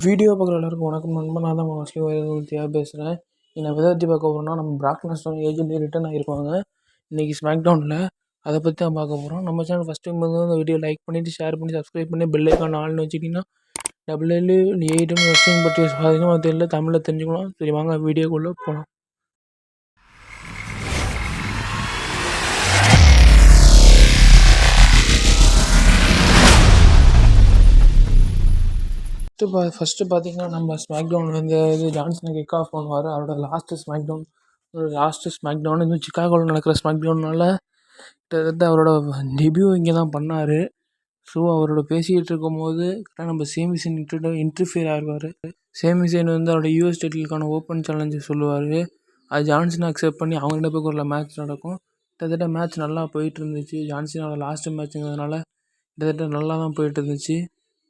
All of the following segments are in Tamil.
வீடியோ பார்க்குற எல்லாருக்கும் வணக்கம் நண்பன் நான் தான் மோஸ்ட்லி தியா பேசுகிறேன் என்னை விதை பற்றி பார்க்க போகிறோம்னா நம்ம பிராக் லெஸ்னர் ஏஜென்ட் ரிட்டர்ன் ஆகிருப்பாங்க இன்றைக்கி ஸ்மாக் டவுனில் அதை பற்றி தான் பார்க்க போகிறோம் நம்ம சேனல் ஃபஸ்ட் டைம் வந்து அந்த வீடியோ லைக் பண்ணிவிட்டு ஷேர் பண்ணி சப்ஸ்கிரைப் பண்ணி பெல் ஐக்கான் ஆள்னு வச்சுக்கிட்டிங்கன்னா டபுள் எல்லு எயிட்னு ரெஸ்டிங் பற்றி பார்த்தீங்கன்னா தெரியல தமிழில் தெரிஞ்சுக்கலாம் சரி வாங்க வீடியோக்குள்ளே போகலாம் ஃபஸ்ட்டு பா ஃபஸ்ட்டு பார்த்தீங்கன்னா நம்ம ஸ்மாக் டவுன் வந்து இது ஜான்சன் கிக் ஆஃப் பண்ணுவார். அவரோட last smack down last SmackDown இந்த சிக்காகோவில் நடக்கிற ஸ்மாக் டவுன்னால கிட்டத்தட்ட அவரோட டெபியூ இங்கே தான் பண்ணார். ஸோ அவரோட பேசிக்கிட்டு இருக்கும்போது கரெக்டாக நம்ம சேமிசன் இன்டர் இன்டர்ஃபியர் ஆகிருவார் சேமிசன் வந்து அவரோட யூஎஸ் டெட்டிலுக்கான ஓப்பன் சேலஞ்சு சொல்லுவார். அது ஜான்சன் அக்செப்ட் பண்ணி அவங்க ரெண்டு பேருக்கு ஒரு மேட்ச் நடக்கும். கிட்டத்தட்ட மேட்ச் நல்லா போயிட்டு இருந்துச்சு. ஜான்சனோட லாஸ்ட்டு மேட்ச்சுங்கிறதுனால கிட்டத்தட்ட நல்லா தான் போயிட்டு இருந்துச்சு.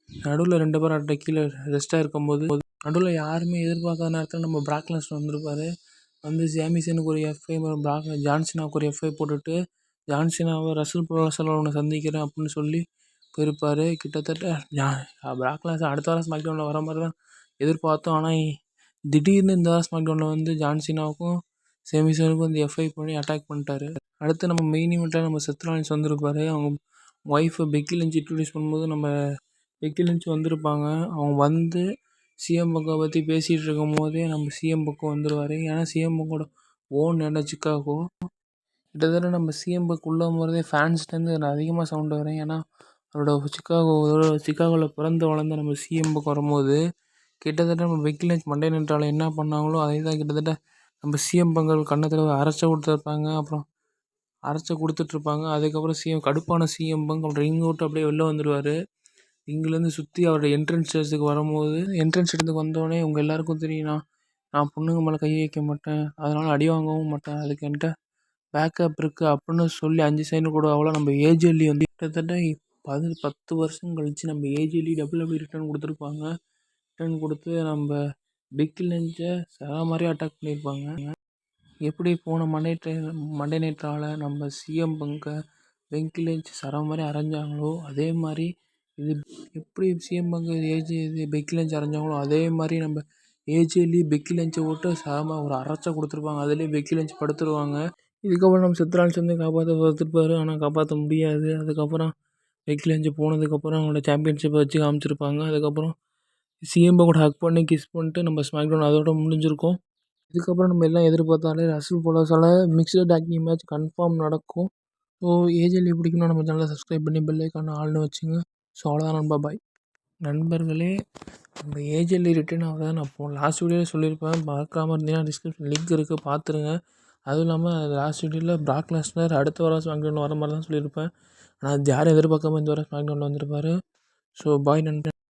நடுவில் ரெண்டு பேரும் அட்ட கீழே ரெஸ்ட்டாக இருக்கும்போது நடுவில் யாருமே எதிர்பார்க்காத நேரத்தில் நம்ம பிராக் லெஸ்னர் வந்திருப்பாரு. வந்து ஜேமிசனுக்கு ஒரு எஃப்ஐ பிராக் ஜான்சினாவுக்கு ஒரு எஃப்ஐ போட்டுட்டு ஜான்சினாவை ரசல் ப்ரோசல் ஒன்று சந்திக்கிறேன் அப்படின்னு சொல்லி போயிருப்பார். கிட்டத்தட்ட பிராக் லெஸ்னர் அடுத்த வாரம் ஸ்மாக் டவுனில் வர மாதிரி தான் எதிர்பார்த்தோம். ஆனால் திடீர்னு இந்த வாரம் ஸ்மாக் டவுனில் வந்து ஜான்சினாவுக்கும் சேமிசனுக்கும் வந்து எஃப்ஐ பண்ணி அட்டாக் பண்ணிட்டாரு. அடுத்து நம்ம மெயின் நம்ம செத்ராலின்ஸ் வந்திருப்பாரு. அவங்க ஒய்ஃபை பெக்கி லஞ்ச் இன்ட்ரடியூஸ் பண்ணும்போது நம்ம பெக்கி லஞ்ச் வந்திருப்பாங்க. அவங்க வந்து சிஎம் பக்கம் பற்றி பேசிகிட்டு இருக்கும் போதே நம்ம சிஎம் பக்கம் வந்துடுவார் ஏன்னா சிஎம் பக்கோட ஓன் இடம் சிக்காகோ கிட்டத்தட்ட நம்ம சிஎம் பக்கம் உள்ளே போகிறதே ஃபேன்ஸ்லேருந்து அதிகமாக சவுண்டு வரும். ஏன்னா அவரோட சிக்காகோ சிக்காகோவில் பிறந்து வளர்ந்த நம்ம சிஎம் பக்கம் வரும்போது கிட்டத்தட்ட நம்ம பெக்கி லஞ்ச் மண்டே நின்றால் என்ன பண்ணாங்களோ அதே தான் கிட்டத்தட்ட நம்ம சிஎம் பங்கல் கண்ணத்தில் அரைச்ச கொடுத்துருப்பாங்க. அப்புறம் அரைச்ச கொடுத்துட்ருப்பாங்க அதுக்கப்புறம் சிஎம் கடுப்பான சிஎம் பங்க் அப்புறம் ரிங் விட்டு அப்படியே வெளில வந்துடுவார் இங்கேருந்து சுற்றி அவரோட என்ட்ரன்ஸ் ஸ்டேஜுக்கு வரும்போது என்ட்ரன்ஸ் இடத்துக்கு வந்தோடனே உங்கள் எல்லாருக்கும் தெரியும் நான் நான் பொண்ணுங்க மேலே கை வைக்க மாட்டேன். அதனால் அடி வாங்கவும் மாட்டேன். அதுக்கு என்கிட்ட பேக்கப் இருக்குது அப்படின்னு சொல்லி அஞ்சு சைன் கூட அவ்வளோ நம்ம ஏஜெல்லி வந்து கிட்டத்தட்ட பதி பத்து வருஷம் கழித்து நம்ம AJ Lee double double return கொடுத்துருப்பாங்க. ரிட்டர்ன் கொடுத்து நம்ம பிக் லெஞ்சை சரா மாதிரி அட்டாக் பண்ணியிருப்பாங்க எப்படி போன மண்டே ட்ரெயின் மண்டே நைட்ரால் நம்ம சிஎம் பங்கை வெங்கிலேஜ் லெஞ்ச் சர மாதிரி அரைஞ்சாங்களோ அதே மாதிரி இது எப்படி சிஎம் பங்கு ஏஜி இது பெக்கி லஞ்ச் அரைஞ்சாங்களோ அதே மாதிரி நம்ம ஏஜேலேயும் பெக்கி லஞ்சை விட்டு செம ஒரு அரைச்ச கொடுத்துருப்பாங்க. அதுலேயே பெக்கி லஞ்ச் படுத்துருவாங்க. இதுக்கப்புறம் நம்ம சித்ரான்ஸ் வந்து காப்பாற்ற பார்த்துருப்பாரு ஆனால் காப்பாற்ற முடியாது. அதுக்கப்புறம் பெக்கி லஞ்சு போனதுக்கப்புறம் அவங்களோட சாம்பியன்ஷிப்பை வச்சு காமிச்சிருப்பாங்க. அதுக்கப்புறம் சிஎம்பை கூட ஹக் பண்ணி கிஸ் பண்ணிட்டு நம்ம ஸ்மாக் டவுன் அதோட முடிஞ்சிருக்கும். இதுக்கப்புறம் நம்ம எல்லாம் எதிர்பார்த்தாலே ரசல் போலஸால் மிக்சடு டேக்னி மேட்ச் கன்ஃபார்ம் நடக்கும். ஸோ ஏஜெல்லி பிடிக்கும்னா நம்ம சேனலை சப்ஸ்கிரைப் பண்ணி பெல்லைக்கான ஆள்னு வச்சுங்க. ஸோ அவ்வளோதான் நண்பா பாய் நண்பர்களே நம்ம ஏஜெல்லி ரிட்டர்ன் ஆகுறத நான் போ லாஸ்ட் வீடியோவில் சொல்லியிருப்பேன். பார்க்காம இருந்தீங்கன்னா டிஸ்கிரிப்ஷன் லிங்க் இருக்குது பார்த்துருங்க. அதுவும் இல்லாமல் லாஸ்ட் வீடியோவில் பிராக் லாஸ்னர் அடுத்த வாரம் ஸ்மாக்டவுன் வர மாதிரி தான் சொல்லியிருப்பேன். ஆனால் அது யாரும் எதிர்பார்க்காம இந்த வாரம் ஸ்மாக்டவுன் வந்திருப்பாரு. ஸோ பாய் நன்றி